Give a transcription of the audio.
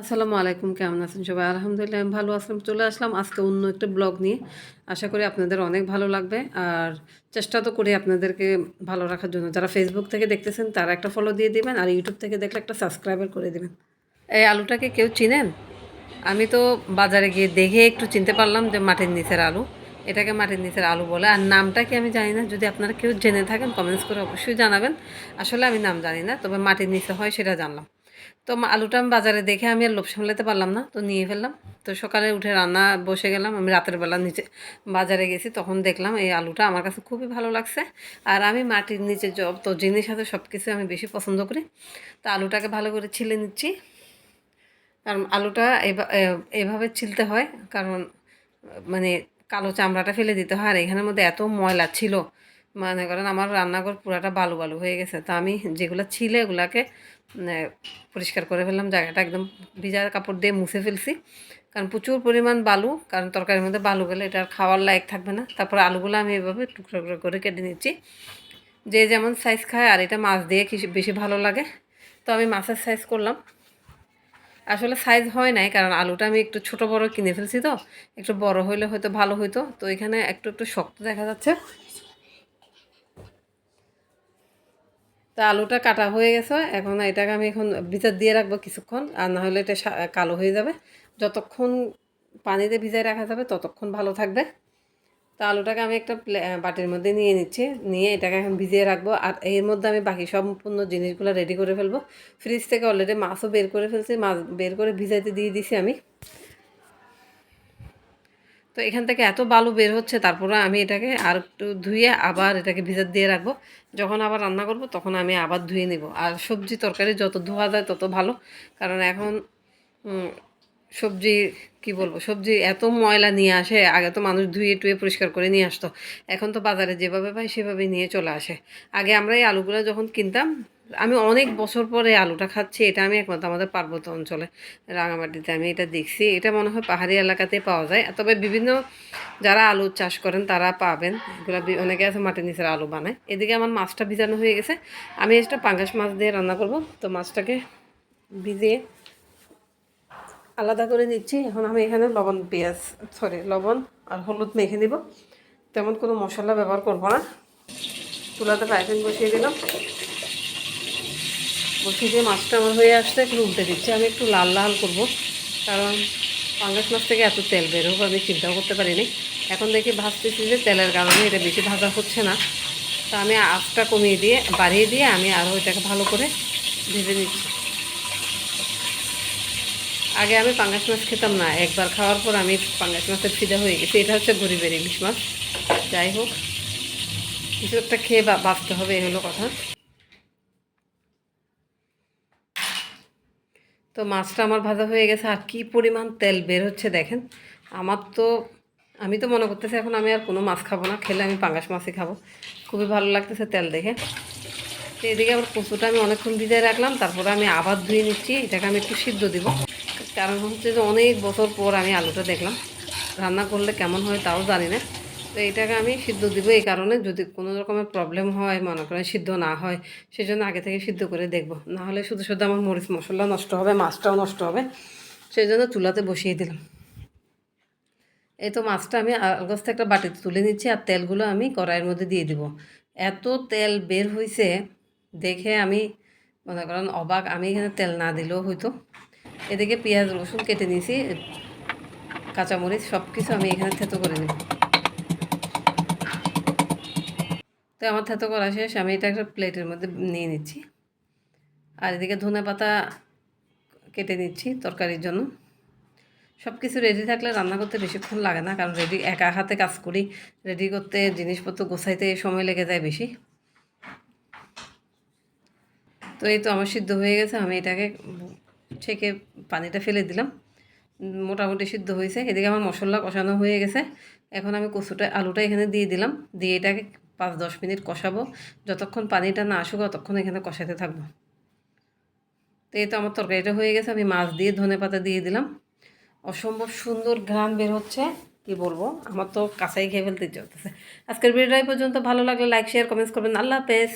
আসসালামু আলাইকুম, কেমন আছেন সবাই? আলহামদুলিল্লাহ, আমি ভালো আসলাম চলে আসলাম আজকে অন্য একটা ব্লগ নিয়ে। আশা করি আপনাদের অনেক ভালো লাগবে। আর চেষ্টা তো করি আপনাদেরকে ভালো রাখার জন্য। যারা ফেসবুক থেকে দেখতেছেন, তারা একটা ফলো দিয়ে দিবেন আর ইউটিউব থেকে দেখলে একটা সাবস্ক্রাইবার করে দেবেন। এই আলুটাকে কেউ চিনেন? আমি তো বাজারে গিয়ে দেখে একটু চিনতে পারলাম যে মাটির নিচের আলু। এটাকে মাটির নিচের আলু বলে। আর নামটা কি আমি জানি না। যদি আপনারা কেউ জেনে থাকেন কমেন্টস করে অবশ্যই জানাবেন। আসলে আমি নাম জানি না, তবে মাটির নিচে হয় সেটা জানলাম। তো আলুটা আমি বাজারে দেখে আমি আর লোভ সামলাতে পারলাম না, তো নিয়ে ফেললাম। তো সকালে উঠে রান্না বসে গেলাম, আমি রাতের বেলা নিচে বাজারে গেছি, তখন দেখলাম এই আলুটা আমার কাছে খুবই ভালো লাগছে। আর আমি মাটির নিচে যত জিনিস আছে সব কিছু আমি বেশি পছন্দ করি। তো আলুটাকে ভালো করে ছিলে নিচ্ছি। কারণ আলুটা এভা- এভাবে ছিলতে হয়, কারণ মানে কালো চামড়াটা ফেলে দিতে হয়। আর এখানের মধ্যে এত ময়লা ছিল মনে করেন আমার রান্নাঘর পুরাটা বালু বালু হয়ে গেছে। তো আমি যেগুলো ছিলে ওগুলাকে মানে, পরিষ্কার করে ফেললাম জায়গাটা একদম ভিজা কাপড় দিয়ে মুছে ফেলছি। কারণ প্রচুর পরিমাণ বালু কারণ তরকারির মধ্যে বালু গেলে এটা আর খাওয়ার লায়ক থাকবে না। তারপর আলুগুলো আমি এভাবে টুকরো টুকরো করে কেটে নিচ্ছি। যে যেমন সাইজ খায় আর এটা মাছ দিয়ে বেশি ভালো লাগে তো আমি মাছের সাইজ করলাম। আসলে সাইজ হয় নাই কারণ আলুটা আমি একটু ছোট বড় কিনে ফেলছি তো একটু বড় হইলে হয়তো ভালো হইতো। তো এখানে একটু একটু শক্ত দেখা যাচ্ছে। তা আলুটা কাটা হয়ে গেছে। এখন এটাকে আমি এখন ভিতর দিয়ে রাখব কিছুক্ষণ, আর না হলে এটা কালো হয়ে যাবে। যতক্ষণ পানিতে ভিজায় রাখা যাবে, ততক্ষণ ভালো থাকবে। তা আলুটাকে আমি একটা বাটির মধ্যে নিয়ে নিচ্ছি। নিয়ে এটাকে এখন ভিজিয়ে রাখব। আর এর মধ্যে আমি বাকি সম্পূর্ণ জিনিসগুলো রেডি করে ফেলব। ফ্রিজ থেকে অলরেডি মাছও বের করে ফেলছি। মাছ বের করে ভিজাইতে দিয়ে দিছি আমি। তো এখান থেকে এত বালু বের হচ্ছে, তারপরে আমি এটাকে আর একটু ধুয়ে আবার এটাকে ভিজার দিয়ে রাখব। যখন আবার রান্না করব, তখন আমি আবার ধুয়ে নিব। আর সবজি তরকারি যত ধোয়া যায় তত ভালো, কারণ এখন সবজি, কি বলব, সবজি এত ময়লা নিয়ে আসে, আগে তো মানুষ ধুয়ে টুয়ে পরিষ্কার করে নিয়ে আসতো। এখন তো বাজারে যেভাবে পাই সেভাবে নিয়ে চলে আসে। আগে আমরা এই আলুগুলো যখন কিনতাম আমি অনেক বছর পরে আলুটা খাচ্ছি, এটা আমি একমাত্র আমাদের পার্বত্য অঞ্চলে, রাঙামাটিতে আমি এটা দেখছি। এটা মনে হয় পাহাড়ি এলাকাতে পাওয়া যায়। তবে বিভিন্ন যারা আলু চাষ করেন, তারা পাবেন। এগুলো অনেকে আছে মাটির নিচের আলু বানায়। এদিকে আমার মাছটা ভিজানো হয়ে গেছে। আমি এটা পাঙ্গাস মাছ দিয়ে রান্না করব। তো মাছটাকে ভিজিয়ে আলাদা করে নিচ্ছি। এখন আমি এখানে লবণ, পেঁয়াজ, সরি, লবণ আর হলুদ মেখে নিব। তেমন কোনো মশলা ব্যবহার করব না। চুলাতে ফ্রাইপ্যান বসিয়ে দিলাম। বসিয়ে যে মাছটা আমার হয়ে আসতে একটু উল্টে দিচ্ছি। আমি একটু লাল লাল করব, কারণ পাঙ্গাস মাছ থেকে এত তেল বের হোক, আমি চিন্তাও করতে পারিনি। এখন দেখি ভাজতেছি যে তেলের কারণে এটা বেশি ভাজা হচ্ছে না। তা আমি আঁচটা কমিয়ে দিয়ে, বাড়িয়ে দিয়ে আমি আরও এটাকে ভালো করে ভেজে নিচ্ছি। আগে আমি পাঙ্গাস মাছ খেতাম না, একবার খাওয়ার পর আমি পাঙ্গাস মাছের ফিদা হয়ে গেছি। এটা হচ্ছে গরিবের ইলিশ মাছ। যাই হোক, কিছু একটা খেয়ে বাঁচতে হবে এই হলো কথা। তো মাছটা আমার ভাজা হয়ে গেছে। আর কি পরিমাণ তেল বের হচ্ছে দেখেন। আমার তো, আমি তো মনে করতেছি এখন আমি আর কোনো মাছ খাব না। খেলে আমি পাঙ্গাস মাছই খাব। খুবই ভালো লাগতেছে তেল দেখে। তো এদিকে আবার কচুটা আমি অনেকক্ষণ ভিজায় রাখলাম। তারপরে আমি আবার ধুয়ে নিচ্ছি। এটাকে আমি একটু সিদ্ধ দিব। কারণ হচ্ছে যে অনেক বছর পর আমি আলুটা দেখলাম। রান্না করলে কেমন হয় তাও জানি না। তো এটাকে আমি সিদ্ধ দিব এই কারণে। যদি কোনো রকমের প্রবলেম হয়, মনে করেন সিদ্ধ না হয় সেই জন্য আগে থেকে সিদ্ধ করে দেখব। না হলে শুধু শুধু আমার মরিচ মশলা নষ্ট হবে, মাছটাও নষ্ট হবে। সেই জন্য চুলাতে বসিয়ে দিলাম। এই তো মাছটা আমি আগস্ট একটা বাটিতে তুলে নিচ্ছি আর তেলগুলো আমি কড়াইয়ের মধ্যে দিয়ে দিব। এত তেল বের হয়েছে দেখে আমি, মনে করেন অবাক, আমি এখানে তেল না দিলেও হয়তো এদিকে পেঁয়াজ, রসুন কেটে নিয়েছি, কাঁচামরিচ সব কিছু আমি এখানে থেতো করে নেব। তো আমার থেতো করা শেষ, আমি এটা একটা প্লেটের মধ্যে নিয়ে নিচ্ছি। আর এদিকে ধনে পাতা কেটে নিচ্ছি তরকারির জন্য। সব কিছু রেডি থাকলে রান্না করতে বেশিক্ষণ লাগে না, কারণ রেডি একা হাতে কাজ করি। রেডি করতে জিনিসপত্র গোছাইতে সময় লেগে যায় বেশি। তো এই তো আমার সিদ্ধ হয়ে গেছে, আমি এটাকে ছেঁকে পানিটা ফেলে দিলাম। মোটামুটি সিদ্ধ হয়েছে। এদিকে আমার মশলা কষানো হয়ে গেছে। এখন আমি কচুটা, আলুটা এখানে দিয়ে দিলাম। দিয়ে এটাকে পাঁচ, দশ মিনিট কষাবো। যতক্ষণ পানিটা না আসুক, ততক্ষণ এখানে কষাতে থাকব। তো এই তো আমার তরকারিটা হয়ে গেছে। আমি মাছ দিয়ে ধনে পাতা দিয়ে দিলাম। অসম্ভব সুন্দর ঘ্রাণ বের হচ্ছে। কি বলব? আমার তো কাঁচাই খেয়ে ফেলতে চলতেছে আজকের ভিডিওটা পর্যন্ত। ভালো লাগলে লাইক শেয়ার কমেন্টস করবেন। আল্লাহ হাফেজ।